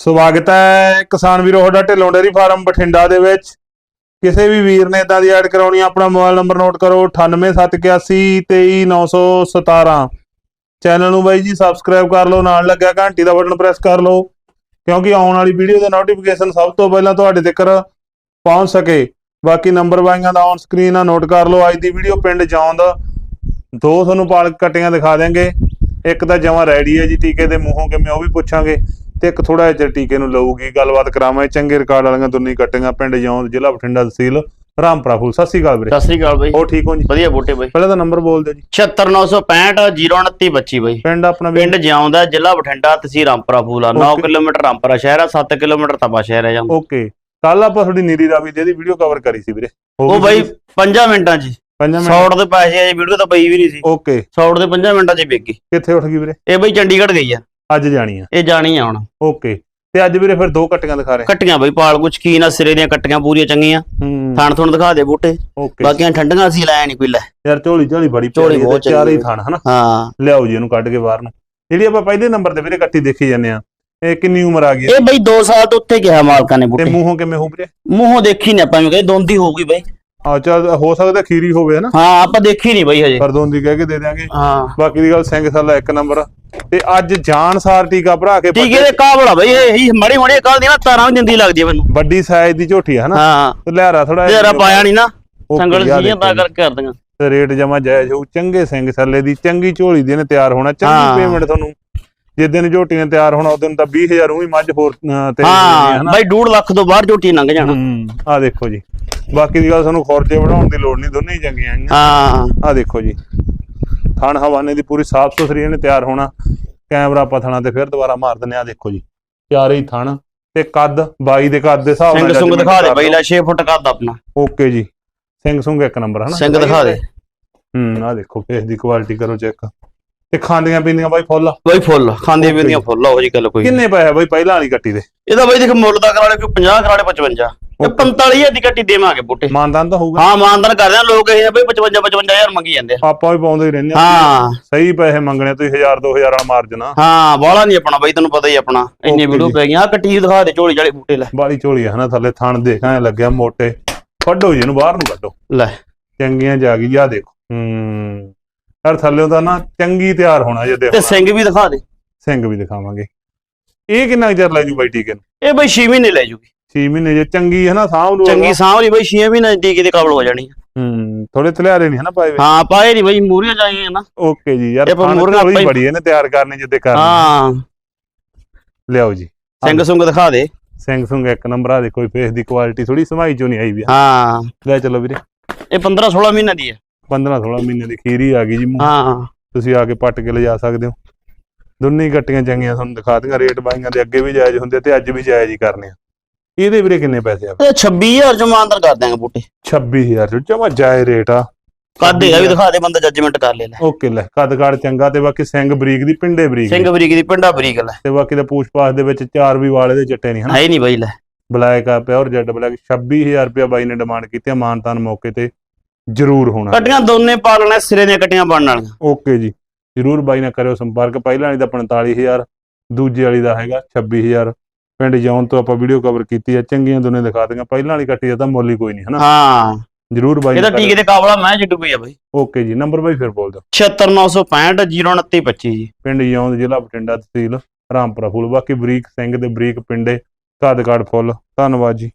ਸਵਾਗਤ ਹੈ ਕਿਸਾਨ ਵੀਰੋ, ਤੁਹਾਡਾ ਢਿੱਲੋਂ ਡੇਅਰੀ ਫਾਰਮ ਬਠਿੰਡਾ ਦੇ ਵਿੱਚ। ਕਿਸੇ ਵੀ ਵੀਰ ਨੇ ਇਦਾਂ ਦੀ ਐਡ ਕਰਾਉਣੀ ਆਪਣਾ ਮੋਬਾਈਲ ਨੰਬਰ ਨੋਟ ਕਰੋ 9871823917 ਚੈਨਲ ਨੂੰ ਬਾਈ ਜੀ ਸਬਸਕ੍ਰਾਈਬ ਕਰ ਲਓ, ਨਾਲ ਲੱਗਿਆ ਘੰਟੀ ਦਾ ਬਟਨ ਪ੍ਰੈਸ ਕਰ ਲਓ, ਕਿਉਂਕਿ ਆਉਣ ਵਾਲੀ ਵੀਡੀਓ ਦਾ ਨੋਟੀਫਿਕੇਸ਼ਨ ਸਭ ਤੋਂ ਪਹਿਲਾਂ ਤੁਹਾਡੇ ਤੱਕ ਪਹੁੰਚ ਸਕੇ। ਬਾਕੀ ਨੰਬਰ ਬਾਈਆਂ ਦਾ ਔਨ ਸਕਰੀਨ ਆ, ਨੋਟ ਕਰ ਲਓ, ਅੱਜ ਦੀ ਵੀਡੀਓ ਪਿੰਡ ਜੌਂਦ ਦੋ ਤੁਹਾਨੂੰ ਪਾਲਕ ਕਟੀਆਂ ਦਿਖਾ ਦਿਆਂਗੇ, ਇੱਕ ਤਾਂ ਜਮਾਂ ਰੈਡੀ ਹੈ ਜੀ, ਟੀਕੇ ਦੇ ਮੂੰਹੋਂ ਕਿਵੇਂ ਉਹ ਵੀ ਪੁੱਛਾਂਗੇ। ਤੇ ਇੱਕ ਥੋੜਾ ਜਿਹਾ ਟੀਕੇ ਨੂੰ ਲਊਗੀ ਗੱਲਬਾਤ ਕਰਾਵਾਂਗੇ ਚੰਗੇ ਰਿਕਾਰਡ ਵਾਲੀਆਂ ਦੁੰਨੀ ਕਟੀਆਂ ਪਿੰਡ ਜੌਂਦ ਜ਼ਿਲ੍ਹਾ ਬਠਿੰਡਾ ਤਹਿਸੀਲ ਰਾਮਪੁਰਾ ਫੂਲ ਸਤਿ ਸ਼੍ਰੀ ਅਕਾਲ ਵੀਰੇ। ਸਤਿ ਸ੍ਰੀ ਅਕਾਲ ਬਾਈ। ਹੋ ਠੀਕ ਹੋ ਜੀ? ਵਧੀਆ ਬੂਟੇ ਬਾਈ। ਪਹਿਲਾਂ ਤਾਂ ਨੰਬਰ ਬੋਲ ਦਿਓ ਜੀ। 76965 02925 ਬਾਈ। ਪਿੰਡ ਆਪਣਾ ਪਿੰਡ ਜਿਉਂਦਾ ਜ਼ਿਲ੍ਹਾ ਬਠਿੰਡਾ ਤਹਿਸੀਲ ਰਾਮਪੁਰਾ ਫੂਲਾ 9 Okay. ਕਿਲੋਮੀਟਰ ਰਾਮਪੁਰਾ ਸ਼ਹਿਰ ਆ 7 ਕਿਲੋਮੀਟਰ ਤਪਾ ਸ਼ਹਿਰ ਹੈ ਜਾਂਦਾ ਓਕੇ। ਕੱਲ ਆਪਾਂ ਤੁਹਾਡੀ ਨੀਰੀ ਰਾਵੀ ਦੀ ਇਹਦੀ ਵੀਡੀਓ ਕਵਰ ਕਰੀ ਸੀ ਵੀਰੇ। ਉਹ ਬਾਈ ਸੀ? 5 ਮਿੰਟਾਂ 'ਚ ਪੰਜਾਂ ਮਿੰਟ ਸੌਟ ਦੇ ਪੈਸੇ ਅਜੇ ਵੀਡੀਓ ਤਾਂ ਪਈ ਵੀ ਨਹੀਂ ਸੀ। ਓਕੇ। ਸੌਟ ਦੇ 5 ਮਿੰਟਾਂ 'ਚ ਵਿਕ ਗਈ। ਕਿੱਥੇ ਉੱਠ ਗਈ ਵੀਰੇ? ਇਹ ਬਾਈ ਚੰਡੀਗੜ੍ਹ ਗਈ ਆ। ਅੱਜ ਜਾਣੀ ਆ। ਇਹ ਜਾਣੀ ਆ ਹੁਣ। ਓਕੇ। ਤੇ ਅੱਜ ਵੀਰੇ ਫਿਰ ਦੋ ਕਟੀਆਂ ਦਿਖਾ ਰਹੇ। ਕੱਟੀਆਂ ਬਾਈ ਪਾਲ ਕੁਛ ਕੀ ਨਾ ਸਿਰੇ ਦੀਆਂ ਕੱਟੀਆਂ ਪੂਰੀਆਂ ਚੰਗੀਆਂ। ਹੂੰ। ਥਣ ਥੁਣ ਦਿਖਾ ਦੇ ਬੂਟੇ। ਓਕੇ। ਬਾਕੀਆਂ ਠੰਡੀਆਂ ਅਸੀਂ ਲਾਇਆ ਨਹੀਂ ਕੋਈ ਲੈ। ਯਾਰ ਝੋਲੀ ਝੋਲੀ ਬੜੀ ਝੋਲੀ ਪਿਆਰੀ ਤੇ ਚਾਰੇ ਹੀ ਥਾਣ ਹਨਾ? ਹਾਂ। ਲਿਆਓ ਜੀ ਇਹਨੂੰ ਕੱਢ ਕੇ ਬਾਹਰ ਨੂੰ। ਜਿਹੜੀ ਆਪਾਂ ਪਹਿਲੇ ਨੰਬਰ ਤੇ ਵੀਰੇ ਕੱਟੀ ਦੇਖੀ ਜਾਂਦੇ ਆ ਇਹ ਕਿੰਨੀ ਉਮਰ ਆ ਗਈ ਹੈ? ਇਹ ਬਾਈ 2 ਸਾਲ ਤੋਂ ਉੱਤੇ ਕਿਹਾ ਮਾਲਕਾਂ ਨੇ ਤੇ ਬੂਟੇ। ਮੂੰਹੋਂ ਕਿਵੇਂ ਹੋ ਵੀਰੇ? ਮੂੰਹੋਂ ਦੇਖੀ ਨਹੀਂ ਆਪਾਂ ਵੀ ਕਹੇ ਦੋਂਦੀ ਹੋਊਗੀ ਬਾਈ। ਆ ਚੱਲ ਹੋ ਸਕਦਾ ਖੀਰੀ ਹੋਵੇ ਹਨਾ? ਹਾਂ ਆਪਾਂ ਦੇਖੀ ਨਹੀਂ ਬਾਈ ਹਜੇ। ਪਰ ਦੋਂਦੀ ਕਹਿ ਕੇ ਦੇ ਦਿਆਂਗੇ। ਹਾਂ। ਬਾਕੀ ਦੀ ਗੱਲ ਸਿੰਘ ਸਾਲਾ ਇੱਕ ਨੰਬਰ ਤੇ ਅੱਜ ਜਾਨਸਾਰ ਟੀਕਾ ਭਰਾ ਕੇ ਟੀਕੇ ਦੇ ਕਾਬਲਾ ਬਈ ਇਹ ਮੜੀ ਮੜੀ ਕੱਲ ਦੀ ਨਾ ਤਾਰਾਂ ਵੀ ਦਿੰਦੀ ਲੱਗਦੀ ਮੈਨੂੰ। ਵੱਡੀ ਸਾਈਜ਼ ਦੀ ਝੋਟੀ ਹੈ ਹਨਾ? ਹਾਂ। ਤੇ ਲਿਆਰਾ ਥੋੜਾ ਤੇਰਾ ਪਾਇਆ ਨਹੀਂ ਨਾ। ਸੰਗਲ ਸੀਆਂ ਤਾਂ ਕਰਕੇ ਕਰਦੀਆਂ ਤੇ ਰੇਟ ਜਮਾ ਜਾਇਜ਼ ਹੋਊ। ਚੰਗੇ ਸਿੰਘ ਥੱਲੇ ਦੀ ਚੰਗੀ ਝੋਲੀ ਦੀ ਨੇ ਤਿਆਰ ਹੋਣਾ। ਚੰਗੀ। ਪੇਮੈਂਟ ਤੁਹਾਨੂੰ। ਜਿੱਦਨ ਝੋਟੀ ਨੇ ਤਿਆਰ ਹੋਣਾ ਉਦੋਂ ਤਾਂ 20000 ਉਹੀ ਮੱਝ ਹੋਰ ਤੇ ਹਾਂ ਬਾਈ 2.5 ਲੱਖ ਤੋਂ ਬਾਹਰ ਝੋਟੀ ਲੰਘ ਜਾਣਾ। ਆ ਦੇਖੋ ਜੀ। ਬਾਕੀ ਦੀ ਗੱਲ ਤੁਹਾਨੂੰ ਖੋਰਜੇ ਬਣਾਉਣ ਦੀ ਲੋੜ ਨਹੀਂ ਦੋਨੇ ਹੀ ਚੰਗੀਆਂ ਆਈਆਂ। ਹਾਂ। ਆ ਦੇਖੋ ਜੀ। ਥਣ ਹਵਾਨੇ ਦੀ ਪੂਰੀ ਸਾਫ਼ ਸੁਥਰੀ ਇਹਨੇ ਤਿਆਰ ਹੋਣਾ। ਕੈਮਰਾ ਪਥਣਾ ਤੇ ਫਿਰ ਦੁਬਾਰਾ ਮਾਰ ਦਿੰਨੇ ਆ ਦੇਖੋ ਜੀ। ਪਿਆਰੇ ਹੀ ਥਣ ਤੇ ਕੱਦ 22 ਦੇ ਕੱਦ ਦੇ ਹਿਸਾਬ ਸਿੰਘ ਸੁੰਗ ਦਿਖਾ ਦੇ ਬਾਈ ਲੈ 6 ਫੁੱਟ ਕੱਦ ਆਪਣਾ। ਓਕੇ ਜੀ। ਸਿੰਘ ਸੁੰਗ ਇੱਕ ਨੰਬਰ ਹਨਾ? ਸਿੰਘ ਦਿਖਾ ਦੇ। ਹੂੰ ਆ ਦੇਖੋ ਫੇਸ ਦੀ ਕੁਆਲਿਟੀ ਕਰੋ ਚੈੱਕ ਤੇ ਖਾਂਦੀਆਂ ਪੀਂਦੀਆਂ ਬਾਈ ਫੁੱਲ? ਬਾਈ ਫੁੱਲ ਖਾਂਦੇ Okay. ਪੀਂਦੀਆਂ ਫੁੱਲ ਉਹ ਜੀ ਗੱਲ ਕੋਈ। ਕਿੰਨੇ ਪੈਸੇ ਬਾਈ? ਪਹਿਲਾਂ ਵਾਲੀ ਕੱਟੀ ਦੇ। ਇਹਦਾ ਬਾਈ ਦੇਖ ਮੁੱਲ ਦਾ ਕਰਾ ਲੈ ਕੋਈ 50 ਕਰਾ ਲੈ 55 ਇਹ 45000 ਦੀ ਕੱਟੀ ਦੇਵਾਂਗੇ ਬੂਟੇ। ਮਾਨਦਾਨ ਤਾਂ ਹੋਊਗਾ। ਹਾਂ ਮਾਨਦਾਨ ਕਰਦੇ ਆ ਲੋਕ ਇਹ ਆ ਬਈ 55 55000 ਮੰਗੀ ਜਾਂਦੇ ਆ। ਆਪਾਂ ਵੀ ਪਾਉਂਦੇ ਹੀ ਰਹਿੰਦੇ ਆ। ਹਾਂ। ਸਹੀ ਪੈਸੇ ਮੰਗਣੇ ਤੁਸੀਂ 1000 2000 ਵਾਲਾ ਮਾਰਜਨ ਆ। ਹਾਂ ਬਾਹਲਾ ਨਹੀਂ ਆਪਣਾ ਬਾਈ ਤੈਨੂੰ ਪਤਾ ਹੀ ਆਪਣਾ। ਇੰਨੀ ਵੀਡੀਓ। ਪੈ ਗਈਆਂ। ਆ ਕੱਟੀ ਦਿਖਾ ਦੇ ਝੋਲੀ ਵਾਲੇ ਬੂਟੇ ਲੈ। ਬਾਲੀ ਝੋਲੀ ਆ ਹਨਾ ਥੱਲੇ ਥਣ ਦੇਖਾਂ ਲੱਗਿਆ ਮੋਟੇ। ਕੱਢੋ ਜੀ ਇਹਨੂੰ ਬਾਹਰ ਨੂੰ ਕੱਢੋ। ਲੈ। ਚੰਗੀਆਂ ਜਾ ਗਈ ਆ ਦੇਖੋ। ਹੂੰ। ਯਾਰ ਥੱਲੇ ਦਾ ਨਾ ਚੰਗੀ ਤਿਆਰ ਹੋਣਾ ਜੇ ਤੇ ਦੇਖੋ ਸਿੰਘ ਵੀ ਦਿਖਾ ਦੇ। ਸਿੰਘ ਵੀ ਦਿਖਾਵਾਂਗੇ। ਇਹ ਕਿੰਨਾ ਚਿਰ ਲੈ ਜੂ ਬਾਈ ਟੀਕੇ ਨੂੰ? ਇਹ ਬਾਈ 6 ਮਹੀਨੇ ਲੈ ਜੂਗੀ। 6 ਮਹੀਨੇ ਜੇ ਚੰਗੀ ਹੈ ਨਾ ਸਾਂਭ ਲੂ ਚੰਗੀ ਸਾਂਭ ਲਈ ਬਾਈ 6 ਮਹੀਨੇ ਦੀ ਟੀਕੇ ਦੇ ਕਾਬਲ ਹੋ ਜਾਣੀ ਆ। ਹੂੰ ਥੋੜੇ ਤਲਿਆਰੇ ਨਹੀਂ ਹਨਾ ਪਾਏ ਵੇ। ਹਾਂ ਪਾਏ ਨਹੀਂ ਬਾਈ ਮੂਰੀਆਂ ਜਾਈਆਂ ਨਾ। ਓਕੇ ਜੀ ਯਾਰ ਇਹ ਆਪਾਂ ਮੁਰਗਾ ਝੋਲੀ ਆਪਾਂ ਹੀ- ਬੜੀ ਇਹਨੇ ਤਿਆਰ ਕਰਨੀ ਜਿੱਦੇ ਕਰਨੀ। ਹਾਂ। ਲਿਆਓ ਜੀ। ਸਿੰਘ ਸੁੰਗ ਦਿਖਾ ਦੇ। ਸਿੰਘ ਸੁੰਗ ਇੱਕ ਨੰਬਰ ਆ ਦੇ ਕੋਈ ਫੇਸ ਦੀ ਕੁਆਲਿਟੀ ਥੋੜੀ ਸਮਾਈ ਚੋਂ ਨਹੀਂ ਆਈ ਵੀ। ਹਾਂ। ਲੈ ਚਲੋ ਵੀਰੇ। ਇਹ 15 16 ਮਹੀਨੇ ਦੀ ਹੈ 15 16 ਮਹੀਨੇ ਦੀ ਖੀਰੀ ਆ ਗਈ ਜੀ ਮੂੰਹ। ਹਾਂ। ਤੁਸੀਂ ਆ ਕੇ ਪੱਟ ਕੇ ਲਿਜਾ ਸਕਦੇ ਹੋ। ਦੋਨੇ ਹੀ ਕੱਟੀਆਂ ਚੰਗੀਆਂ ਤੁਹਾਨੂੰ ਦਿਖਾ ਦਿੰਗਾ ਰੇਟ ਬਾਈਆਂ ਦੇ ਅੱਗੇ ਵੀ ਜਾਇਜ਼ ਹੁੰਦੇ ਤੇ ਅੱਜ ਵੀ ਜਾਇਜ਼ ਹੀ ਕਰਨੇ ਆ। ਇਹਦੇ ਵੀਰੇ ਕਿੰਨੇ ਪੈਸੇ ਆ? ਇਹ 26000 ਚ ਮਾਨਦਾਨ ਕਰ ਦਿਆਂਗੇ ਬੂਟੇ। 26000 ਚ ਜਮਾ ਜਾਇਜ਼ ਰੇਟ ਆ। ਕੱਦ ਹੈਗਾ ਵੀ ਦਿਖਾ ਦੇ ਬੰਦਾ ਜੱਜਮੈਂਟ ਕਰ ਲੈ ਲੈ। ਓਕੇ ਲੈ ਕੱਦ ਕਾੜ ਚੰਗਾ ਤੇ ਬਾਕੀ ਸਿੰਘ ਬਰੀਕ ਦੀ ਪਿੰਡੇ ਬਰੀਕ ਸਿੰਘ। ਬਰੀਕ ਦੀ ਪਿੰਡਾ ਬਰੀਕ ਲੈ। ਤੇ ਬਾਕੀ ਦਾ ਪੂਛ ਪਾਸ ਦੇ ਵਿੱਚ ਚਾਰ ਵੀ ਵਾਲੇ ਦੇ ਚਿੱਟੇ ਨਹੀਂ ਹਨਾ? ਹੈ ਨਹੀਂ ਬਾਈ ਲੈ। ਬਲੈਕ ਆ ਪਿਓਰ ਜੈਡ ਬਲੈਕ। 26000 ਰੁਪਇਆ ਬਾਈ ਨੇ ਡਿਮਾਂਡ ਕੀਤੀ ਆ ਮਾਨਤਾਨ ਮੌਕੇ ਤੇ ਜ਼ਰੂਰ ਹੋਣਾ। ਕੱਟੀਆਂ ਦੋਨੇ ਪਾਲਣਾ ਸਿਰੇ ਦੀਆਂ ਕੱਟੀਆਂ ਬਣਨ ਵਾਲੀਆਂ। ਓਕੇ ਜੀ ਜ਼ਰੂਰ ਬਾਈ ਨਾਲ ਕਰਿਓ ਸੰਪਰਕ। ਪਹਿਲਾਂ ਵਾਲੀ ਦਾ 45000 ਦੂਜੇ ਵਾਲੀ ਦਾ ਹੈਗਾ 26000 ਪਿੰਡ ਜੌਨ ਤੋਂ ਆਪਾਂ ਵੀਡੀਓ ਕਵਰ ਕੀਤੀ ਆ ਚੰਗੀਆਂ ਦੋਨੇ ਦਿਖਾ ਦਿੰਗਾ ਪਹਿਲਾਂ ਵਾਲੀ ਕੱਟੀ ਦਾ ਤਾਂ ਮੁੱਲ ਹੀ ਕੋਈ ਨਹੀਂ ਹਨਾ? ਹਾਂ। ਜ਼ਰੂਰ ਬਾਈ ਇਹਦਾ ਟੀਕੇ ਦੇ ਕਾਬਲਾ ਮੈਂ ਜਿੱਡੂ ਪਈ ਆ ਬਾਈ। ਓਕੇ ਜੀ ਨੰਬਰ ਬਾਈ ਫਿਰ ਬੋਲ ਦਿਓ 76965 02925 ਜੀ। ਪਿੰਡ ਜੌਨ ਜ਼ਿਲ੍ਹਾ ਬਠਿੰਡਾ ਤਹਿਸੀਲ ਰਾਮਪੁਰਾ ਫੂਲ। ਬਾਕੀ ਬਰੀਕ ਸਿੰਘ ਦੇ ਬਰੀਕ ਪਿੰਡੇ ਕੱਦ ਕਾੜ ਫੁੱਲ। ਧੰਨਵਾਦ ਜੀ।